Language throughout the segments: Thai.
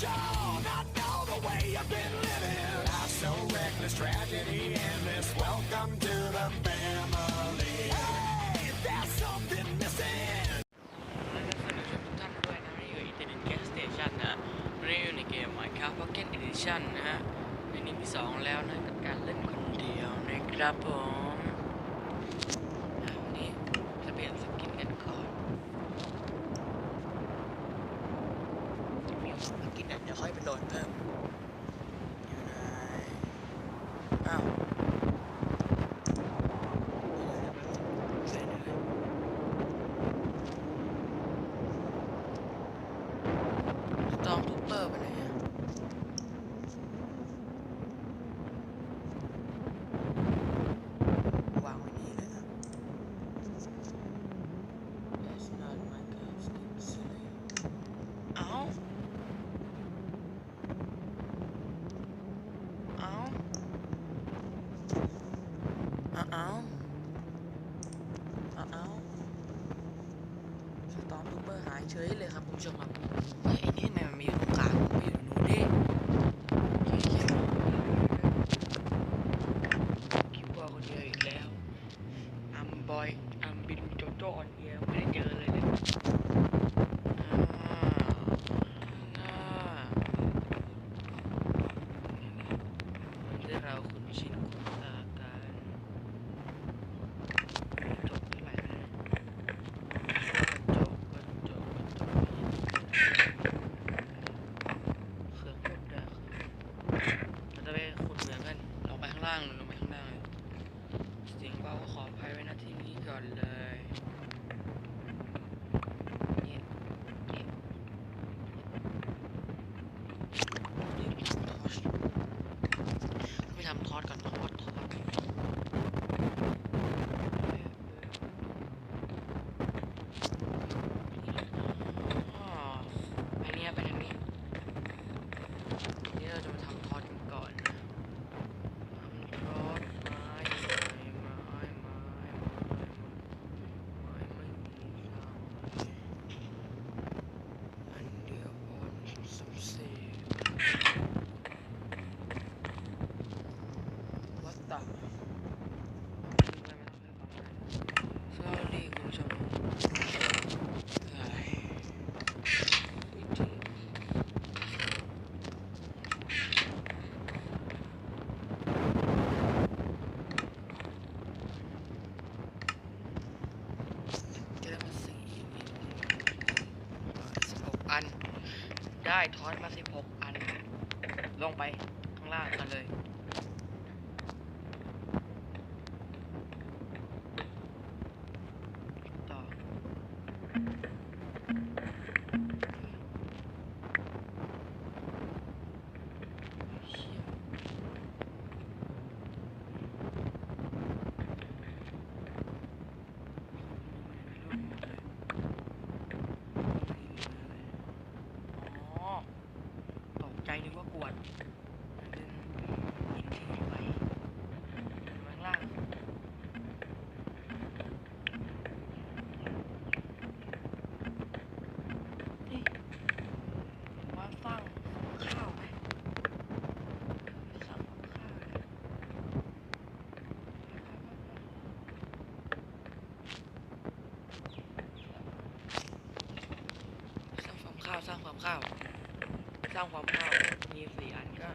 Sean, I know the way you've been living. Life's so reckless, tragedy endless. Welcome to the family. Hey, there's something missing. ท่านด้วยนะนี่คือ Internet Gas Station นะนี่อยู่ในเกม Minecraft Pocket Edition นะฮะในนี้ที่สองแล้วนะกับการเล่นคนเดียวนะครับผม them. ายเฉยเลยครับคุณผู้ชมครับไอ้นี่ทำไมมันมีอยู่ ขออภัยไว้ณที่นี้ก่อนเลย ลงไปข้างล่างกันเลย้าว สร้างความข้าว มีสี่อันก็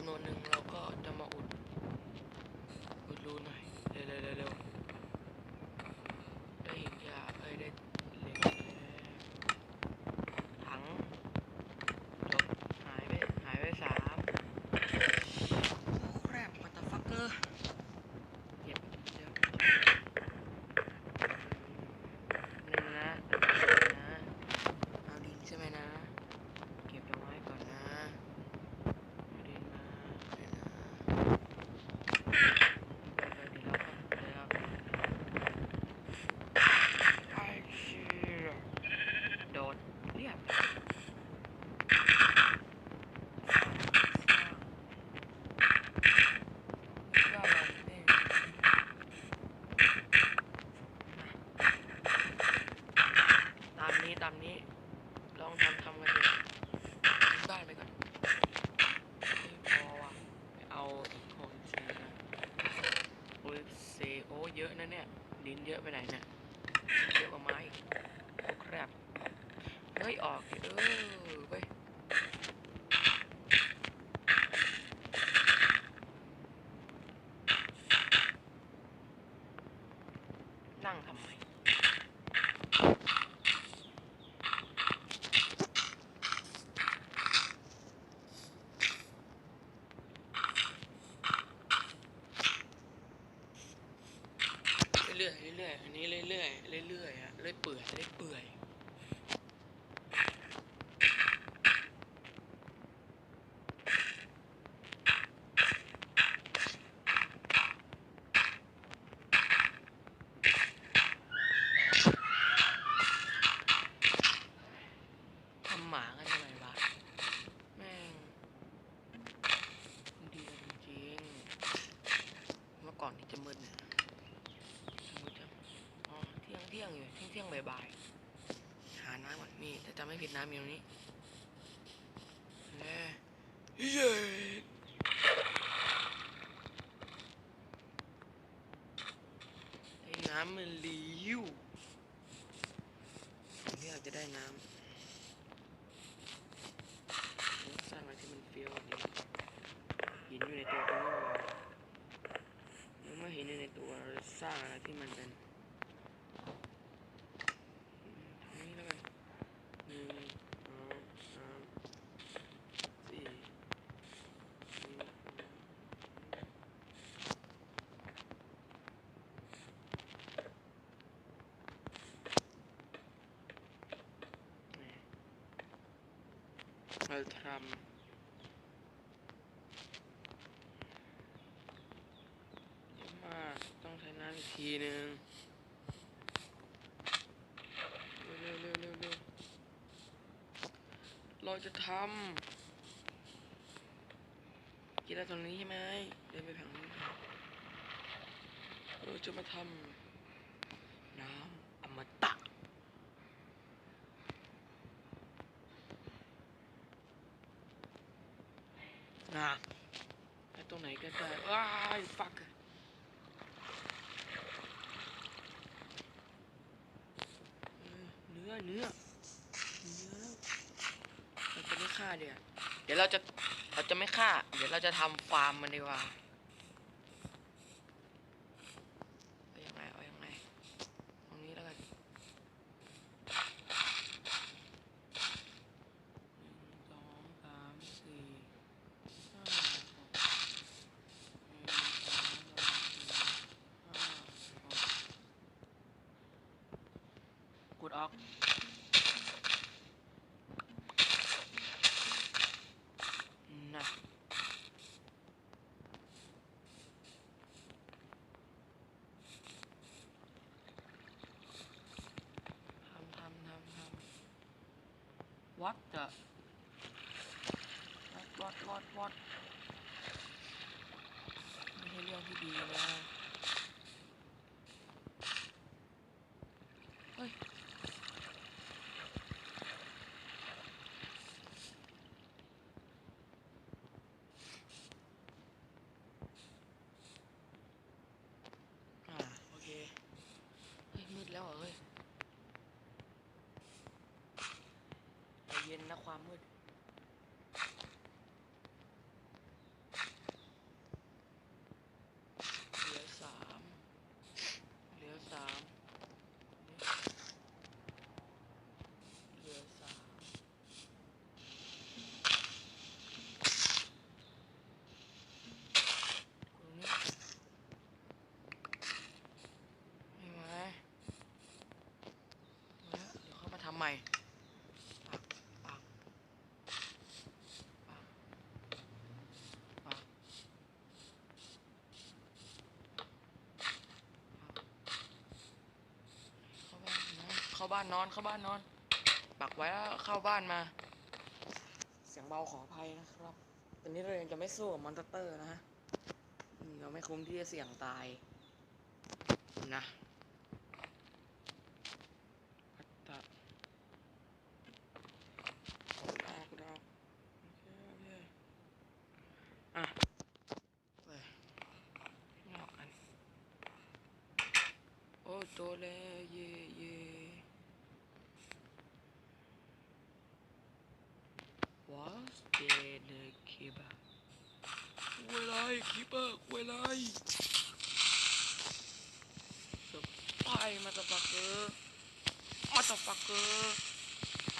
จำนวนหนึ่งเราก็จะมาอุด อุดรูหน่อย เร็วเร็วเร็วเร็วได้หินยาเอ้ยได้เหล็กถังจบหายไป หายไปสามแครบมาตาฟักเกอร์เก็บเดี๋ยวนึงนะนะเอาดินใช่ไหมนะ เก็บดอกไม้ก่อนนะเอาดินมาเดี๋ยวนะเดี๋ยวเราก็เดี๋ยวเราไอ้เชี่ยโดดเรียบยอดเลยนี่ตามนี้ ลองทำทำกันดูบ้านไปก่อนไม่พอว่ะไปเอาอีกหกสี่นะโอ้ยเซโอ้เยอะนะเนี่ยดินเยอะไปไหนเนี่ยเยอะกว่าไม้โอ้ครับเฮ้ยออกเออเว้ยนั่งทำไม เรื่อยๆเรื่อยๆอันนี้เรื่อยๆเรื่อยๆอะเรื่อยเปื่อยเรื่อยเปื่อยทำหมากันทำไมวะแม่งดีกันจริงๆเมื่อก่อนนี่จะมึนอะ มืดจังอ๋อเที่ยงเที่ยงอยู่เที่ยงเที่ยงบ่ายๆหาน้ำก่อนนี่แต่จำไม่ผิดน้ำอยู่ตรงนี้แน่เย้ไอ้น้ำมันรีวผมที่อยากจะได้น้ำสร้างอะไรที่มันเฟี้ยวกว่านี้หินอยู่ในตัวเราเมื่อเห็นอยู่ในตัวเราสร้างอะไรที่มันเป็นทำนี้แล้วกันหนึ่งสองสามสี่ เราทำเยอะมากต้องใช้น้ำอีกทีหนึ่งเร็วเร็วเร็วเร็วเราจะทำกินแล้วตรงนี้ใช่ไหมเดินไปฝั่งนี้เราจะมาทำน้ำอมตะนะไอ้ตรงไหนก็ได้ว้ายฟัก เนื้อเนื้อเนื้อเราจะไม่ฆ่าเดี๋ยวเดี๋ยวเราจะเราจะไม่ฆ่า เดี๋ยวเราจะทำฟาร์มมันดีกว่ายังไงเอายังไงตรงนี้แล้วกันหนึ่งสองสามสี่ห้าหกหนึ่งสองสามสี่ห้าหกกดออกนะทำทำทำทำวัดจะวัดวัดวัดวัดไม่ใช่เรื่องที่ดีนะเฮ้ย อ่าโอเค เฮ้ย มืดแล้วเหรอเฮ้ย และความมืด ใหม่ปักปักปักปักเข้า บ้านนอนเข้าบ้านนอน ปักไว้แล้วเข้าบ้านมา เสียงเบาขออภัยนะครับ ตอนนี้เรายังจะไม่สู้กับมอนสเตอร์นะฮะเราไม่คุ้มที่จะเสี่ยงตายนะพัตตะคุณเอาคุณเอาโอเคโอเคอะไปนอกกัน โอ้โตแล้วเย่เย่ Was the keeper เลาคีเปอร์เวลาสปายมาตาฟักเกอร์มาตาฟักเกอร์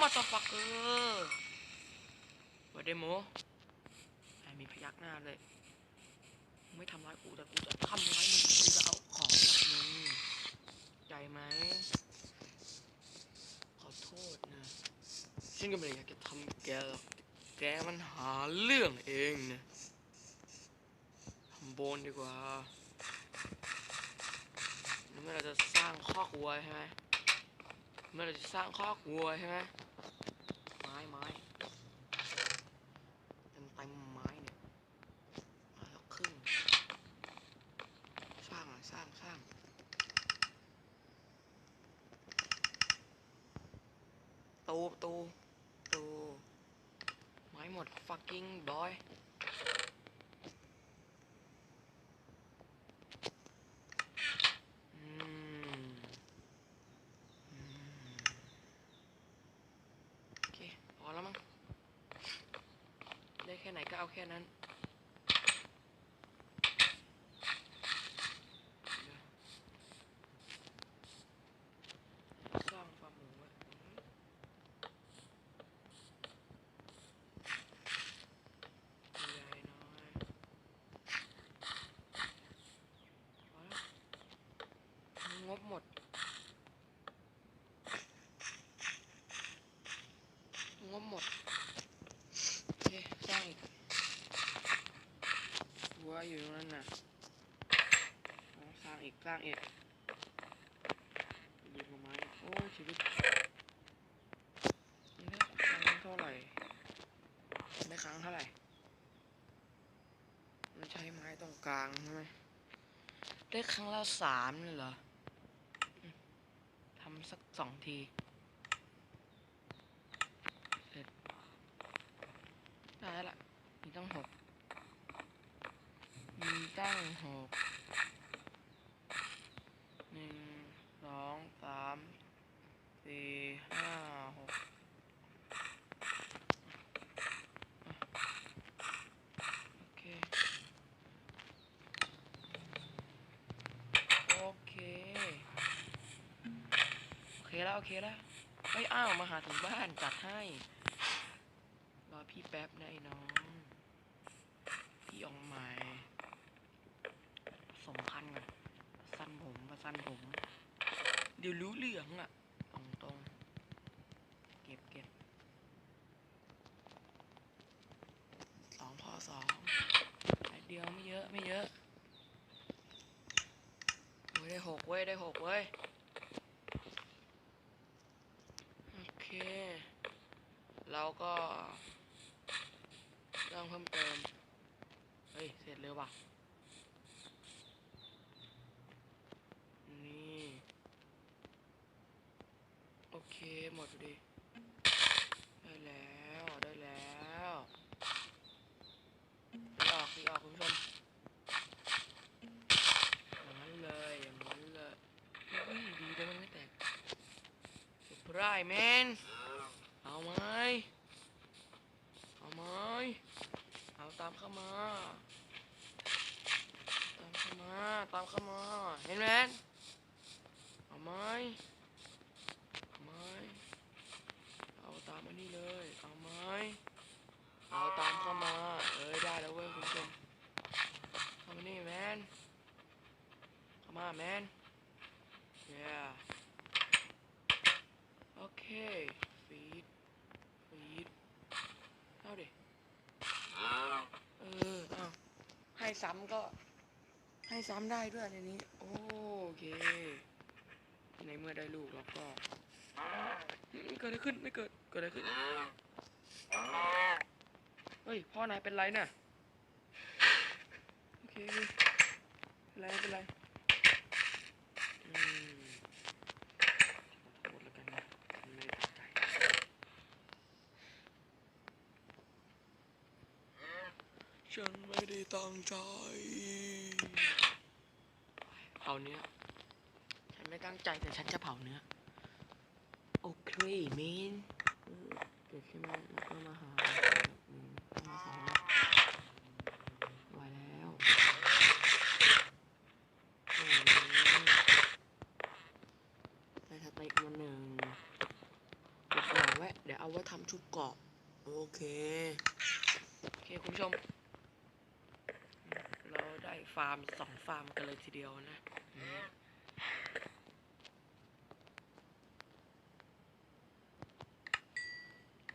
มาตาฟักเกอร์ว่าเดโมไอมีพยักหน้าเลย ไม่ทำร้ายกูแต่กูจะทำร้ายมึงกูจะเอาของจากมึงใจไหม ขอโทษนะ ฉันก็ไม่ได้อยากจะทำแกหรอกแกมันหาเรื่องเองนะ โบนดีกว่าเมื่อเราจะสร้างคอกวัวใช่ไหมเมื่อเราจะสร้างคอกวัวใช่ไหมไม้ไม้เต็มเต็มไม้เนี่ยมาแล้วครึ่งสร้างอะสร้างสร้างตูตูตูไม้หมด fucking boy อืมอืมโอเค พอแล้วมั้ง ได้แค่ไหนก็เอาแค่นั้นเดี๋ยวสร้างฟาร์มหมูไว้อืมใหญ่หน่อยพอแล้วง บหมด งบหมดโอเคสร้างอีกวัวอยู่ตรงนั้นน่ะสร้างอีกสร้างอีกดีกว่าไม้โอ้ชีวิตนี่ได้ครั้งเท่าไหร่ได้ครั้งเท่าไหร่มันใช้ไม้ตรงกลางใช่ไหมได้ครั้งละสามเลยเหรอ สักสองทีเสร็จได้ละมีตั้งหกมีตั้งหกหนึ่งสองสามสี่ห้าหก โอเค โอเค โอเค แล้วโอเคแล้วเฮ้ยอ้าวมาหาถึงบ้านจัดให้ รอพี่แป๊บนะไอ้น้อง พี่อองใหม่สำคัญกันสั้นผมประสั้นผม เดี๋ยวรู้เรื่องอะตรงตรงๆเก็บเก็บสองพอสองแต่เดียวไม่เยอะไม่เยอะเว้ยได้หกเว้ยได้หกเว้ย โอ เคเราก็เรื่องเพิ่มเติม เฮ้ย เสร็จเร็วว่ะ นี่ โอเค หมดดี ได้แล้ว ได้แล้วออกตีออกคุณผู้ชม อย่างนั้นเลย อย่างนั้นเลยอุ้ยดีแต่มันไม่แตก สุดพรายแมนเอาไหมเอาไหมเอาตามเข้ามา ตามเข้ามา ตามเข้ามา เห็นไหมเอาไหมเอาไหมเอาตามอันนี้เลย เอาไหมเอาตามเข้ามา เอ้ยได้แล้วเว้ยคุณผู้ชมเข้ามานี่แมนเข้ามาแมน yeah ฟีดฟีดเอาดิเออเอาให้ซ้ำก็ ให้ซ้ำได้ด้วยในนี้ โอเค ในเมื่อได้ลูกแล้วก็อืมเกิดอะไรขึ้นไม่เกิดเกิดอะไรขึ้น เฮ้ย พ่อนายเป็นไรน่ะ โอเคเป็นไรไม่เป็นไร อืมขอโทษแล้วกันนะไม่ได้ตั้งใจ ฉันไม่ได้ตั้งใจเผาเนื้อ ฉันไม่ตั้งใจแต่ฉันจะเผาเนื้อ โอเคเมนเกิดขึ้นมาแล้วก็มาหามาสองไหวแล้วโอ้ยได้สเต็กมาหนึ่งเก็บหลังไว้เดี๋ยวเอาไว้ทำชุดเกาะ โอเค โอเค คุณผู้ชม ฟาร์มสองฟาร์มกันเลยทีเดียวนะ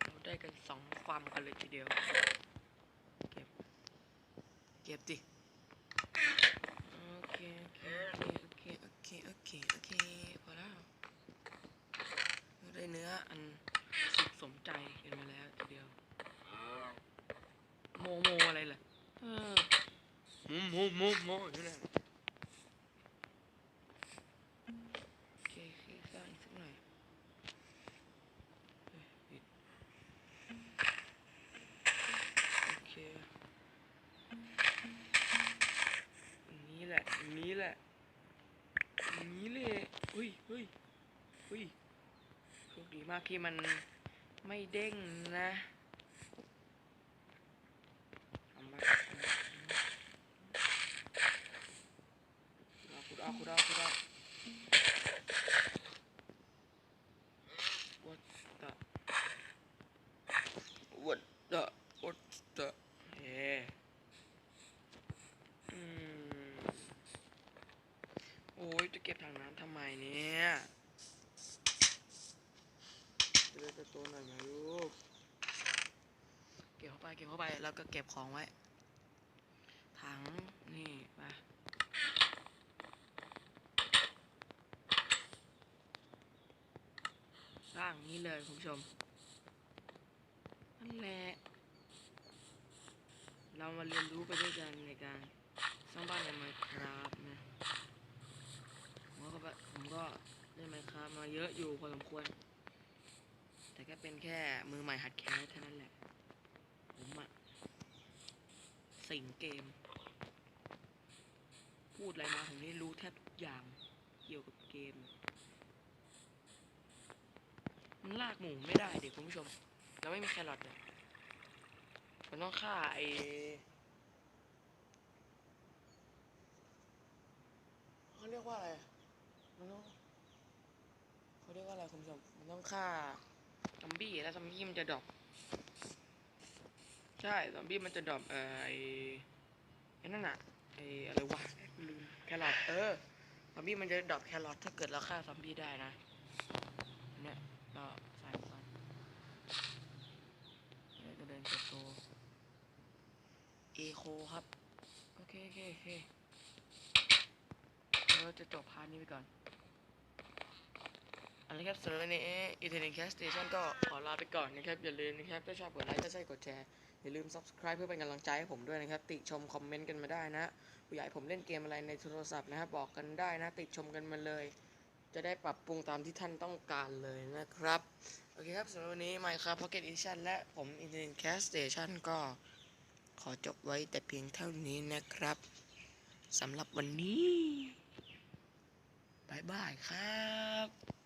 เราได้กันสองฟาร์มกันเลยทีเดียว เก็บ เก็บดิโอเคโอเคโอเคโอเคโอเคโอเคพอแล้วเราได้เนื้ออันสุขสมใจกันมาแล้วทีเดียว โมโมอะไรล่ะเอ มโมโมอยู่นั่นโอเคโอเคสร้างอีกสักหน่อยโอเคนี้แหละนี้แหละนี้เลยเฮ้ยเฮ้ยเฮ้ยโชคดีมากที่มันไม่เด้งนะทำมา ขุดเอาขุดเอาขุดเอา What the What the What the เฮ้อืมโอ้ยจะเก็บถังน้ำทำไมเนี่ยจะได้จะโตหน่อยไหมลูก เก็บเข้าไป เก็บเข้าไป แล้วก็เก็บของไว้ ถัง นี่ไป ร้างนี้เลยคุณผู้ชมนั่นแหละเรามาเรียนรู้ไปด้วยกันในการสร้างบ้านในไมครับนะผมก็ผมก็เล่นไมครับมาเยอะอยู่พอสมควร แต่แค่เป็นแค่มือใหม่หัดแคสเท่านั้นแหละ ผมอะสิงเกม พูดอะไรมาผมนี่รู้แทบทุกอย่างเกี่ยวกับเกม มันลากหมูไม่ได้เด็กคุณผู้ชม เราไม่มีแครอทเลยมันต้องฆ่าไอเขาเรียกว่าอะไรมันต้องเขาเรียกว่าอะไรคุณผู้ชม มันต้องฆ่าซอมบี้แล้วซอมบี้มันจะดรอปใช่ซอมบี้มันจะดรอปเออไอไอ้นั่นอะไออะไรวะลืมแครอทเออซอมบี้มันจะดรอปแครอทถ้าเกิดเราฆ่าซอมบี้ได้นะเนี่ย ก็ใส่ก่อนแล้วก็เดินเติบโตเอโคครับ โอเคโอเคโอเคเราจะจบพาร์ทนี้ไปก่อนเอาละครับสำหรับวันนี้อีเทนแคสเตชันก็ขอลาไปก่อนนะครับ อย่าลืมนะครับถ้าชอบกดไลค์ถ้าใช่กดแชร์ อย่าลืม subscribe เพื่อเป็นกำลังใจให้ผมด้วยนะครับ ติชมคอมเมนต์กันมาได้นะอยากให้ผมเล่นเกมอะไรในโทรศัพท์นะครับ บอกกันได้นะ ติชมกันมาเลย จะได้ปรับปรุงตามที่ท่านต้องการเลยนะครับ โอเคครับสำหรับวันนี้ Minecraft Pocket Edition และผม Internet Cast Station ก็ขอจบไว้แต่เพียงเท่านี้นะครับสำหรับวันนี้บายบายครับ